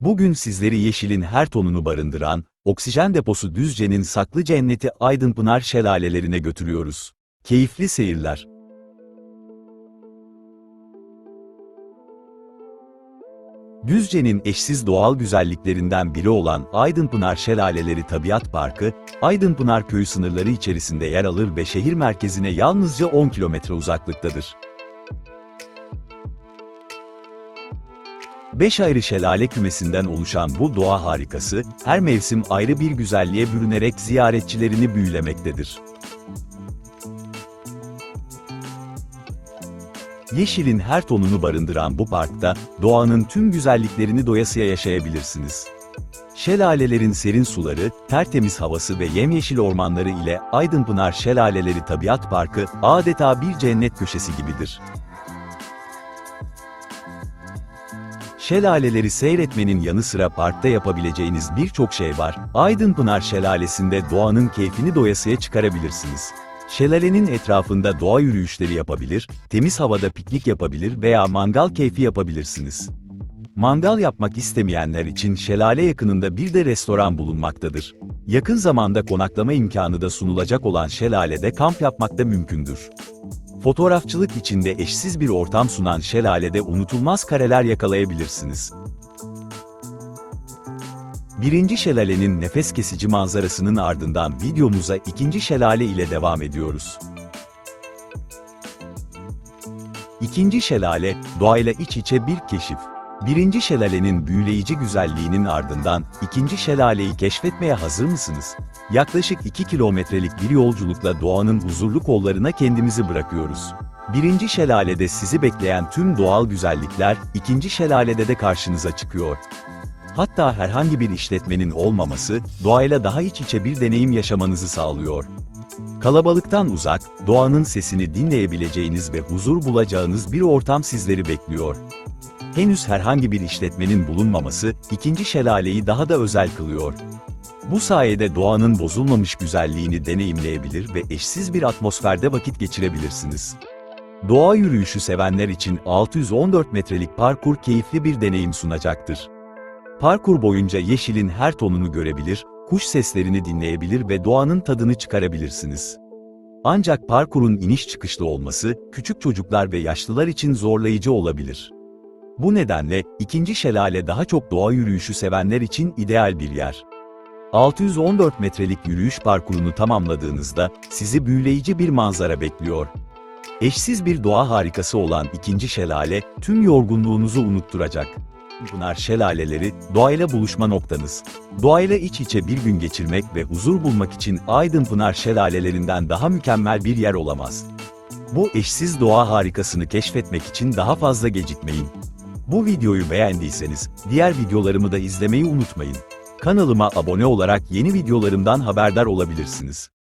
Bugün sizleri yeşilin her tonunu barındıran, oksijen deposu Düzce'nin saklı cenneti Aydınpınar şelalelerine götürüyoruz. Keyifli seyirler. Düzce'nin eşsiz doğal güzelliklerinden biri olan Aydınpınar Şelaleleri Tabiat Parkı, Aydınpınar köyü sınırları içerisinde yer alır ve şehir merkezine yalnızca 10 kilometre uzaklıktadır. Beş ayrı şelale kümesinden oluşan bu doğa harikası, her mevsim ayrı bir güzelliğe bürünerek ziyaretçilerini büyülemektedir. Yeşilin her tonunu barındıran bu parkta, doğanın tüm güzelliklerini doyasıya yaşayabilirsiniz. Şelalelerin serin suları, tertemiz havası ve yemyeşil ormanları ile Aydınpınar Şelaleleri Tabiat Parkı adeta bir cennet köşesi gibidir. Şelaleleri seyretmenin yanı sıra parkta yapabileceğiniz birçok şey var. Aydınpınar Şelalesi'nde doğanın keyfini doyasıya çıkarabilirsiniz. Şelalenin etrafında doğa yürüyüşleri yapabilir, temiz havada piknik yapabilir veya mangal keyfi yapabilirsiniz. Mangal yapmak istemeyenler için şelale yakınında bir de restoran bulunmaktadır. Yakın zamanda konaklama imkanı da sunulacak olan şelalede kamp yapmak da mümkündür. Fotoğrafçılık içinde eşsiz bir ortam sunan şelalede unutulmaz kareler yakalayabilirsiniz. Birinci şelalenin nefes kesici manzarasının ardından videomuza ikinci şelale ile devam ediyoruz. İkinci şelale, doğayla iç içe bir keşif. Birinci şelalenin büyüleyici güzelliğinin ardından ikinci şelaleyi keşfetmeye hazır mısınız? Yaklaşık 2 kilometrelik bir yolculukla doğanın huzurlu kollarına kendimizi bırakıyoruz. Birinci şelalede sizi bekleyen tüm doğal güzellikler, ikinci şelalede de karşınıza çıkıyor. Hatta herhangi bir işletmenin olmaması, doğayla daha iç içe bir deneyim yaşamanızı sağlıyor. Kalabalıktan uzak, doğanın sesini dinleyebileceğiniz ve huzur bulacağınız bir ortam sizleri bekliyor. Henüz herhangi bir işletmenin bulunmaması, ikinci şelaleyi daha da özel kılıyor. Bu sayede doğanın bozulmamış güzelliğini deneyimleyebilir ve eşsiz bir atmosferde vakit geçirebilirsiniz. Doğa yürüyüşü sevenler için 614 metrelik parkur keyifli bir deneyim sunacaktır. Parkur boyunca yeşilin her tonunu görebilir, kuş seslerini dinleyebilir ve doğanın tadını çıkarabilirsiniz. Ancak parkurun iniş çıkışlı olması, küçük çocuklar ve yaşlılar için zorlayıcı olabilir. Bu nedenle, ikinci şelale daha çok doğa yürüyüşü sevenler için ideal bir yer. 614 metrelik yürüyüş parkurunu tamamladığınızda, sizi büyüleyici bir manzara bekliyor. Eşsiz bir doğa harikası olan ikinci şelale, tüm yorgunluğunuzu unutturacak. Pınar şelaleleri, doğayla buluşma noktanız. Doğayla iç içe bir gün geçirmek ve huzur bulmak için Aydınpınar şelalelerinden daha mükemmel bir yer olamaz. Bu eşsiz doğa harikasını keşfetmek için daha fazla gecikmeyin. Bu videoyu beğendiyseniz, diğer videolarımı da izlemeyi unutmayın. Kanalıma abone olarak yeni videolarımdan haberdar olabilirsiniz.